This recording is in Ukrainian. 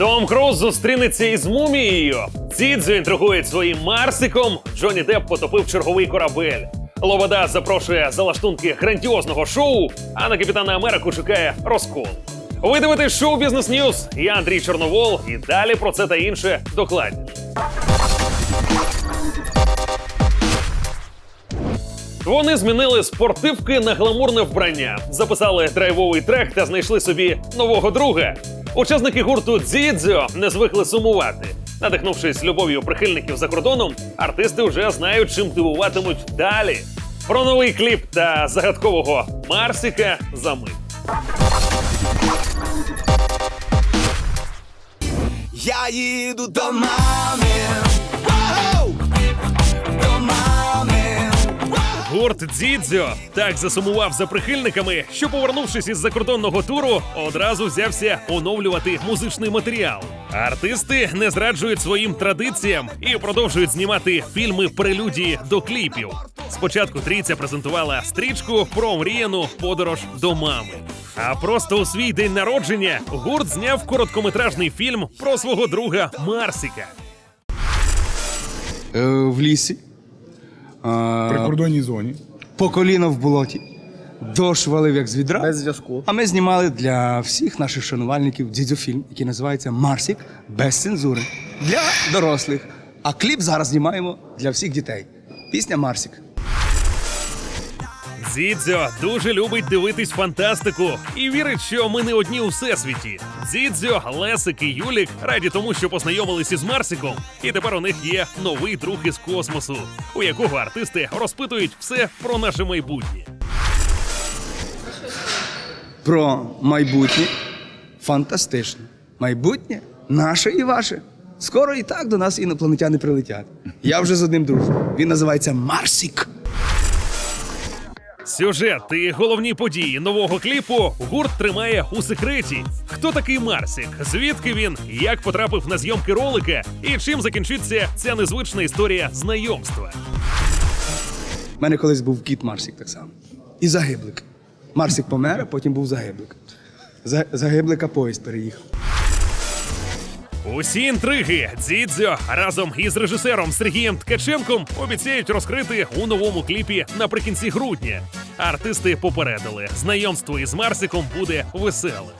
Том Круз зустрінеться із мумією. Цідзю інтригують своїм Марсиком. Джонні Депп потопив черговий корабель. Лобода запрошує за лаштунки грандіозного шоу, а на Капітана Америку чекає розкол. Ви дивитесь шоу Бізнес Ньюз. Я Андрій Чорновол, і далі про це та інше докладніше. Вони змінили спортивки на гламурне вбрання, записали драйвовий трек та знайшли собі нового друга. Учасники гурту Дзідзьо не звикли сумувати. Надихнувшись любов'ю прихильників за кордоном, артисти вже знають, чим дивуватимуть далі. Про новий кліп та загадкового Марсіка за мить. Я їду до мами. Гурт Дзідзьо так засумував за прихильниками, що, повернувшись із закордонного туру, одразу взявся оновлювати музичний матеріал. Артисти не зраджують своїм традиціям і продовжують знімати фільми прелюдії до кліпів. Спочатку трійця презентувала стрічку про мріяну подорож до мами. А просто у свій день народження гурт зняв короткометражний фільм про свого друга Марсіка. Е, в лісі. А, прикордонній зоні. по коліно в болоті. Дощ валив як з відра. Без зв'язку. А ми знімали для всіх наших шанувальників дідзофільм, який називається Марсік без цензури. Для дорослих. А кліп зараз знімаємо для всіх дітей. Пісня Марсік. Дзідзьо дуже любить дивитись фантастику і вірить, що ми не одні у всесвіті. Дзідзьо, Лесик і Юлік раді тому, що познайомились із Марсиком, і тепер у них є новий друг із космосу, у якого артисти розпитують все про наше майбутнє. Про майбутнє. Фантастично. Майбутнє наше і ваше. Скоро і так до нас інопланетяни прилетять. Я вже з одним дружу. Він називається Марсік. Сюжет і головні події нового кліпу гурт тримає у секреті. Хто такий Марсік? Звідки він? Як потрапив на зйомки ролика? І чим закінчиться ця незвична історія знайомства? У мене колись був кіт Марсік так само. І загиблик. Марсік помер, а потім був загиблик. За- Загиблика поїзд переїхав. Усі інтриги Дзідзьо разом із режисером Сергієм Ткаченком обіцяють розкрити у новому кліпі наприкінці грудня. Артисти попередили, знайомство із Марсиком буде веселим.